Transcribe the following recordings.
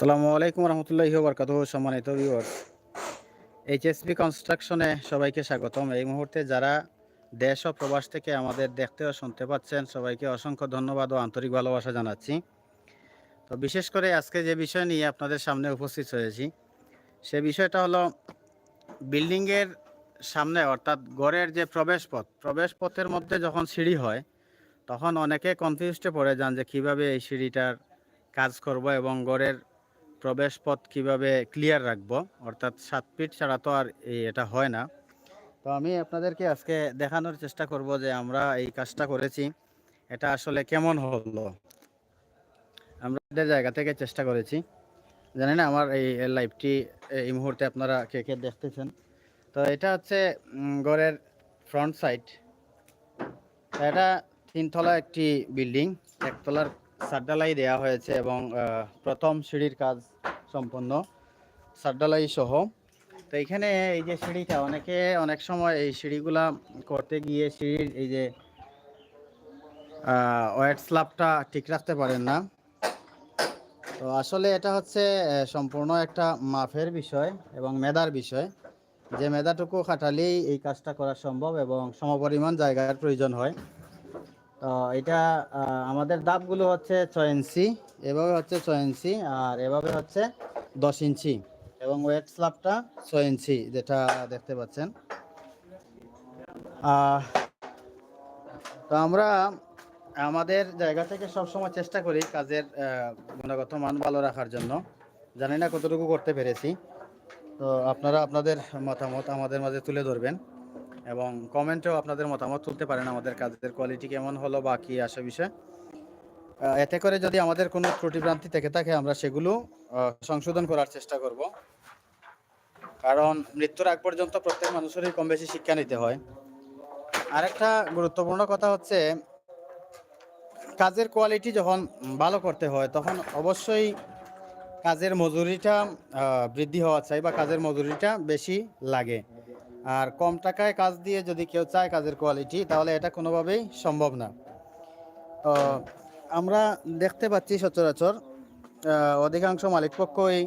আসসালামু আলাইকুম রহমতুল্লাহি বরকাত সম্মানিত ভিউয়ার্স এইচএসপি কনস্ট্রাকশনে সবাইকে স্বাগতম। এই মুহূর্তে যারা দেশ ও প্রবাস থেকে আমাদের দেখতে ও শুনতে পাচ্ছেন, সবাইকে অসংখ্য ধন্যবাদ ও আন্তরিক ভালোবাসা জানাচ্ছি। তো বিশেষ করে আজকে যে বিষয় নিয়ে আপনাদের সামনে উপস্থিত হয়েছি, সে বিষয়টা হলো বিল্ডিংয়ের সামনে, অর্থাৎ গড়ের যে প্রবেশ পথ প্রবেশ পথের মধ্যে যখন সিঁড়ি হয়, তখন অনেকে কনফিউজডে পড়ে যান যে কীভাবে এই সিঁড়িটার কাজ করব এবং গড়ের প্রবেশ পথ কীভাবে ক্লিয়ার রাখব? অর্থাৎ সাত ফিট ছাড়া তো আর এটা হয় না। তো আমি আপনাদেরকে আজকে দেখানোর চেষ্টা করব যে আমরা এই কাজটা করেছি। এটা আসলে কেমন হলো? আমরা আমাদের জায়গা থেকে চেষ্টা করেছি। জানি না আমার এই লাইভটি এই মুহূর্তে আপনারা কে কে দেখতেছেন। তো এটা হচ্ছে গড়ের ফ্রন্ট সাইড এটা তিনতলা একটি বিল্ডিং একতলার সাড্ডালাই দেওয়া হয়েছে এবং প্রথম সিঁড়ির কাজ সম্পন্ন সাড্ডালাই সহ। তো এখানে এই যে সিঁড়িটা, অনেকে অনেক সময় এই সিঁড়িগুলা করতে গিয়ে সিঁড়ির এই যে ওয়েট স্ল্যাবটা ঠিক রাখতে পারেন না। তো আসলে এটা হচ্ছে সম্পূর্ণ একটা মাফের বিষয় এবং মেধার বিষয়। যে মেধাটুকু খাটালেই এই কাজটা করা সম্ভব এবং সমপরিমাণ জায়গার প্রয়োজন হয়। এটা আমাদের দাপগুলো হচ্ছে ছয় ইঞ্চি, এভাবে হচ্ছে ছয় ইঞ্চি, আর এভাবে হচ্ছে দশ ইঞ্চি, এবং ওয়েট স্ল্যাবটা ছয় ইঞ্চি, যেটা দেখতে পাচ্ছেন। তো আমরা আমাদের জায়গা থেকে সবসময় চেষ্টা করি কাজের গুণগত মান ভালো রাখার জন্য। জানি না কতটুকু করতে পেরেছি। তো আপনারা আপনাদের মতামত আমাদের মাঝে তুলে ধরবেন। এবং কমেন্টেও আপনাদের মতামত তুলতে পারেন আমাদের কাজের কোয়ালিটি কেমন হলো বা কি আসে বিষয়। এতে করে যদি আমাদের কোনো ত্রুটিভ্রান্তি থেকে থাকে, আমরা সেগুলো সংশোধন করার চেষ্টা করব। কারণ মৃত্যুর আগ পর্যন্ত প্রত্যেক মানুষেরই কম বেশি শিক্ষা নিতে হয়। আরেকটা গুরুত্বপূর্ণ কথা হচ্ছে, কাজের কোয়ালিটি যখন ভালো করতে হয়, তখন অবশ্যই কাজের মজুরিটা বৃদ্ধি হওয়া চাই বা কাজের মজুরিটা বেশি লাগে। আর কম টাকায় কাজ দিয়ে যদি কেউ চায় কাজের কোয়ালিটি তাহলে এটা কোনোভাবেই সম্ভব না। তো আমরা দেখতে পাচ্ছি সচরাচর অধিকাংশ মালিক পক্ষই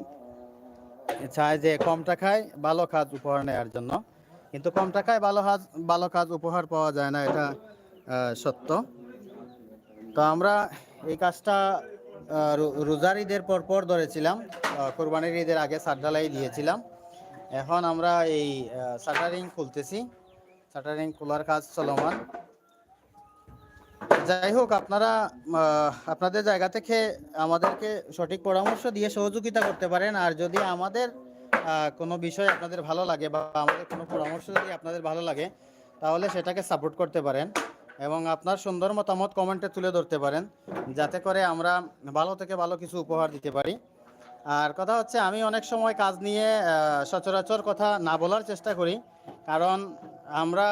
চায় যে কম টাকায় ভালো কাজ উপহার নেওয়ার জন্য। কিন্তু কম টাকায় ভালো কাজ ভালো কাজ উপহার পাওয়া যায় না, এটা সত্য। তো আমরা এই কাজটা রোজার ঈদের পর পর ধরেছিলাম কোরবানির ঈদের আগে সারডালাই দিয়েছিলাম। এখন আমরা এই শাটারিং খুলতেছি। শাটারিং খোলার কাজ চলমান। যাই হোক, আপনারা আপনাদের জায়গা থেকে আমাদেরকে সঠিক পরামর্শ দিয়ে সহযোগিতা করতে পারেন। আর যদি আমাদের কোনো বিষয় আপনাদের ভালো লাগে বা আমাদের কোনো পরামর্শ যদি আপনাদের ভালো লাগে, তাহলে সেটাকে সাপোর্ট করতে পারেন এবং আপনার সুন্দর মতামত কমেন্টে তুলে ধরতে পারেন। যাতে করে আমরা ভালো থেকে ভালো কিছু উপহার দিতে পারি। আর কথা হচ্ছে আমি অনেক সময় কাজ নিয়ে সচরাচর কথা না বলার চেষ্টা করি। কারণ আমরা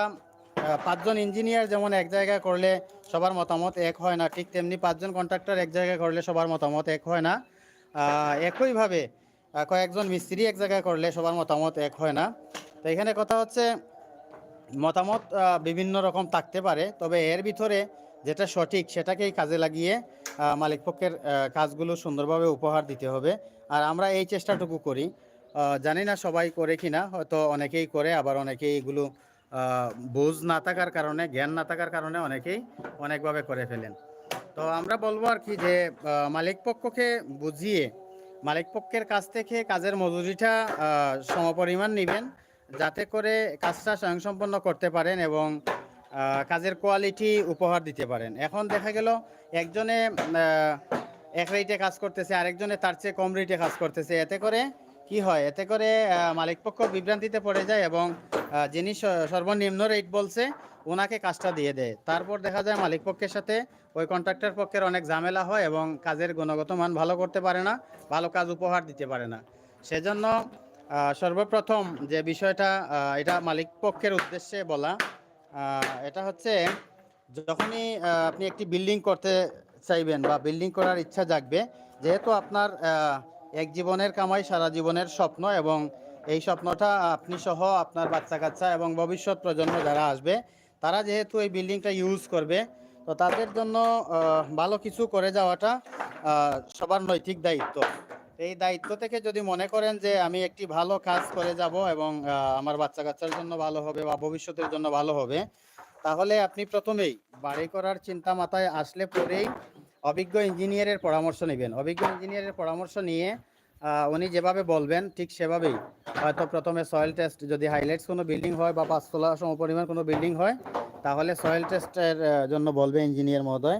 পাঁচজন ইঞ্জিনিয়ার যেমন এক জায়গায় করলে সবার মতামত এক হয় না, ঠিক তেমনি পাঁচজন কন্ট্রাক্টর এক জায়গায় করলে সবার মতামত এক হয় না। একইভাবে কয়েকজন মিস্ত্রি এক জায়গায় করলে সবার মতামত এক হয় না। তো এখানে কথা হচ্ছে, মতামত বিভিন্ন রকম থাকতে পারে, তবে এর ভিতরে যেটা সঠিক সেটাকেই কাজে লাগিয়ে মালিকপক্ষের কাজগুলো সুন্দরভাবে উপহার দিতে হবে। আর আমরা এই চেষ্টাটুকু করি। জানি না সবাই করে কিনা হয়তো অনেকেই করে আবার অনেকেই এগুলো বুঝ না থাকার কারণে জ্ঞান না থাকার কারণে অনেকেই অনেকভাবে করে ফেলেন। তো আমরা বলব আর কি যে আহ, মালিকপক্ষকে বুঝিয়ে মালিকপক্ষের কাছ থেকে কাজের মজুরিটা সমপরিমাণ নেবেন যাতে করে কাজটা স্বয়ংসম্পন্ন করতে পারেন এবং কাজের কোয়ালিটি উপহার দিতে পারেন। এখন দেখা গেল একজনে এক রেটে কাজ করতেছে, আরেকজনে তার চেয়ে কম রেটে কাজ করতেছে। এতে করে কি হয়? এতে করে মালিকপক্ষ বিভ্রান্তিতে পড়ে যায় এবং যিনি সর্বনিম্ন রেট বলছে ওনাকে কাজটা দিয়ে দেয়। তারপর দেখা যায় মালিক পক্ষের সাথে ওই কন্ট্রাক্টর পক্ষের অনেক ঝামেলা হয় এবং কাজের গুণগত মান ভালো করতে পারে না, ভালো কাজ উপহার দিতে পারে না। সেজন্য সর্বপ্রথম যে বিষয়টা এটা মালিক পক্ষের উদ্দেশ্যে বলা এটা হচ্ছে, যখনই আপনি একটি বিল্ডিং করতে চাইবেন বা বিল্ডিং করার ইচ্ছা জাগবে, যেহেতু আপনার এক জীবনের কামাই সারা জীবনের স্বপ্ন এবং এই স্বপ্নটা আপনি সহ আপনার বাচ্চা কাচ্চা এবং ভবিষ্যৎ প্রজন্ম যারা আসবে, তারা যেহেতু এই বিল্ডিংটা ইউজ করবে, তো তাদের জন্য ভালো কিছু করে যাওয়াটা সবার নৈতিক দায়িত্ব। এই দায়িত্ব থেকে যদি মনে করেন যে আমি একটি ভালো কাজ করে যাব এবং আমার বাচ্চা কাচ্চার জন্য ভালো হবে বা ভবিষ্যতের জন্য ভালো হবে, তাহলে আপনি প্রথমেই বাড়ি করার চিন্তা মাথায় আসলে পরেই অভিজ্ঞ ইঞ্জিনিয়ারের পরামর্শ নেবেন। অভিজ্ঞ ইঞ্জিনিয়ারের পরামর্শ নিয়ে উনি যেভাবে বলবেন, ঠিক সেভাবেই। হয়তো প্রথমে সয়েল টেস্ট যদি হাইলাইটস কোনো বিল্ডিং হয় বা পাঁচতলা সমপরিমাণ কোনো বিল্ডিং হয়, তাহলে সয়েল টেস্টের জন্য বলবে ইঞ্জিনিয়ার মহোদয়।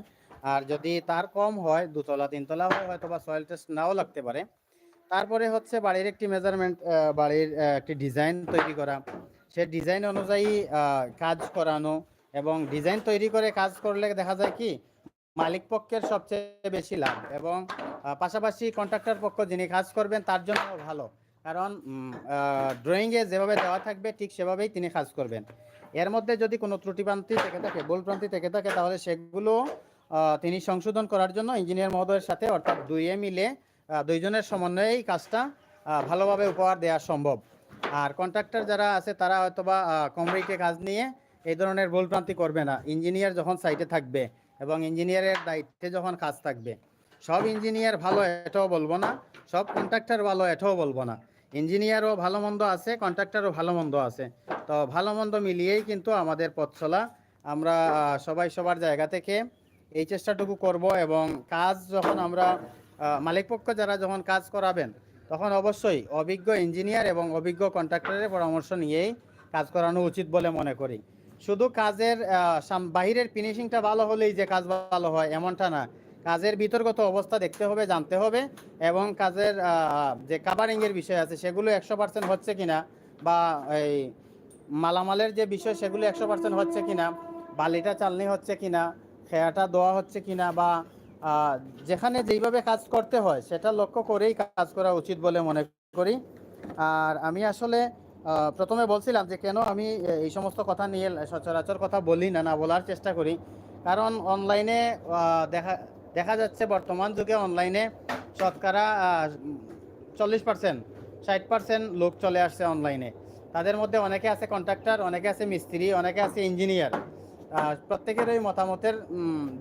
আর যদি তার কম হয়, দুতলা, তিনতলা হয়, হয়তো বা সয়েল টেস্ট নাও লাগতে পারে। তারপরে হচ্ছে বাড়ির একটি মেজারমেন্ট বাড়ির একটি ডিজাইন তৈরি করা। সে ডিজাইন অনুযায়ী কাজ করানো এবং ডিজাইন তৈরি করে কাজ করলে দেখা যায় কি মালিক পক্ষের সবচেয়ে বেশি লাভ এবং পাশাপাশি কন্ট্রাক্টর পক্ষ যিনি কাজ করবেন তার জন্য ভালো। কারণ ড্রয়িংয়ে যেভাবে দেওয়া থাকবে ঠিক সেভাবেই তিনি কাজ করবেন। এর মধ্যে যদি কোনো ত্রুটিপ্রান্তি থেকে থাকে ভুলপ্রান্তি থেকে থাকে, তাহলে সেগুলো তিনি সংশোধন করার জন্য ইঞ্জিনিয়ার মহোদয়ের সাথে অর্থাৎ দুইয়ে মিলে দুইজনের সমন্বয়েই কাজটা ভালোভাবে উপহার দেওয়া সম্ভব। আর কন্ট্রাক্টর যারা আছে তারা হয়তো বা কম রেটে কাজ নিয়ে এই ধরনের ভুলপ্রান্তি করবে না। ইঞ্জিনিয়ার যখন সাইটে থাকবে এবং ইঞ্জিনিয়ারের দায়িত্বে যখন কাজ থাকবে, সব ইঞ্জিনিয়ার ভালো এটাও বলব না, সব কন্ট্রাক্টর ভালো এটাও বলব না। ইঞ্জিনিয়ারও ভালো মন্দ আছে কন্ট্রাক্টরও ভালো মন্দ আছে। তো ভালো মন্দ মিলিয়েই কিন্তু আমাদের পথ চলা আমরা সবাই সবার জায়গা থেকে এই চেষ্টাটুকু করব এবং কাজ যখন আমরা মালিকপক্ষ যারা যখন কাজ করাবেন, তখন অবশ্যই অভিজ্ঞ ইঞ্জিনিয়ার এবং অভিজ্ঞ কন্ট্রাক্টরের পরামর্শ নিয়েই কাজ করানো উচিত বলে মনে করি। শুধু কাজের বাহিরের ফিনিশিংটা ভালো হলেই যে কাজ ভালো হয়, এমনটা না। কাজের বিতর্গত অবস্থা দেখতে হবে, জানতে হবে এবং কাজের যে কাভারিংয়ের বিষয় আছে, সেগুলো একশো পার্সেন্ট হচ্ছে কিনা বা এই মালামালের যে বিষয়, সেগুলো একশো পার্সেন্ট হচ্ছে কিনা বালিটা চালনি হচ্ছে কিনা, খেয়াটা দেওয়া হচ্ছে কিনা বা যেখানে যেইভাবে কাজ করতে হয়, সেটা লক্ষ্য করেই কাজ করা উচিত বলে মনে করি। আর আমি আসলে প্রথমে বলছিলাম যে কেন আমি এই সমস্ত কথা নিয়ে সচরাচর কথা বলি না না বলার চেষ্টা করি। কারণ অনলাইনে দেখা দেখা যাচ্ছে বর্তমান যুগে অনলাইনে শতকরা চল্লিশ পার্সেন্ট ষাট পার্সেন্ট লোক চলে আসছে অনলাইনে তাদের মধ্যে অনেকে আছে কন্ট্রাক্টর অনেকে আছে মিস্ত্রি, অনেকে আছে ইঞ্জিনিয়ার প্রত্যেকেরই মতামতের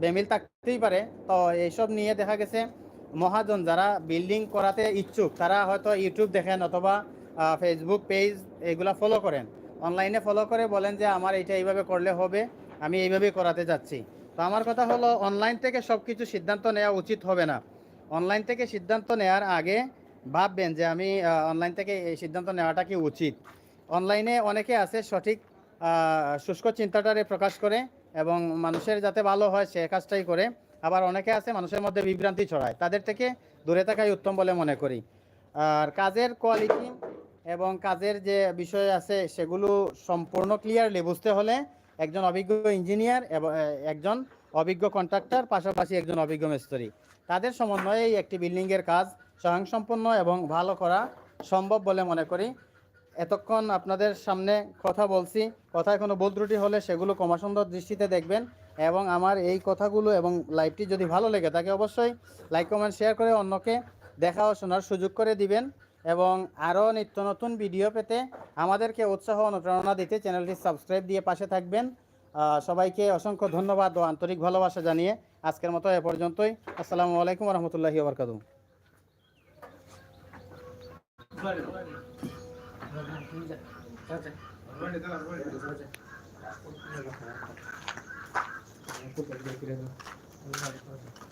বেমিল থাকতেই পারে। তো এইসব নিয়ে দেখা গেছে মহাজন যারা বিল্ডিং করাতে ইচ্ছুক, তারা হয়তো ইউটিউব দেখেন অথবা ফেসবুক পেজ এগুলা ফলো করেন। অনলাইনে ফলো করে বলেন যে, আমার এটা এইভাবে করলে হবে, আমি এইভাবেই করাতে যাচ্ছি। তো আমার কথা হলো অনলাইন থেকে সব কিছু সিদ্ধান্ত নেওয়া উচিত হবে না। অনলাইন থেকে সিদ্ধান্ত নেওয়ার আগে ভাববেন যে, আমি অনলাইন থেকে এই সিদ্ধান্ত নেওয়াটা কি উচিত? অনলাইনে অনেকে আছে সঠিক শুষ্ক চিন্তাটারে প্রকাশ করে এবং মানুষের যাতে ভালো হয় সে কাজটাই করে। আবার অনেকে আছে মানুষের মধ্যে বিভ্রান্তি ছড়ায়। তাদের থেকে দূরে থাকাই উত্তম বলে মনে করি। আর কাজের কোয়ালিটি এবং কাজের যে বিষয় আছে, সেগুলো সম্পূর্ণ ক্লিয়ারলি বুঝতে হলে একজন অভিজ্ঞ ইঞ্জিনিয়ার এবং একজন অভিজ্ঞ কন্ট্রাক্টর পাশাপাশি একজন অভিজ্ঞ মিস্ত্রি তাদের সমন্বয়েই একটি বিল্ডিংয়ের কাজ স্বয়ংসম্পন্ন এবং ভালো করা সম্ভব বলে মনে করি। এতক্ষণ আপনাদের সামনে কথা বলছি। কথায় কোনো ভুল ত্রুটি হলে সেগুলো কমাসুন্দর দৃষ্টিতে দেখবেন এবং আমার এই কথাগুলো এবং লাইভটি যদি ভালো লেগে থাকে, অবশ্যই লাইক কমেন্ট শেয়ার করে অন্যকে দেখা ও শোনার সুযোগ করে দিবেন। এবং আরও নিত্য নতুন ভিডিও পেতে আমাদেরকে উৎসাহ অনুপ্রেরণা দিতে চ্যানেলটি সাবস্ক্রাইব দিয়ে পাশে থাকবেন। সবাইকে অসংখ্য ধন্যবাদ ও আন্তরিক ভালোবাসা জানিয়ে আজকের মতো এ পর্যন্তই। আসসালামু আলাইকুম রহমতুল্লাহি ওবরকাতু Gracias.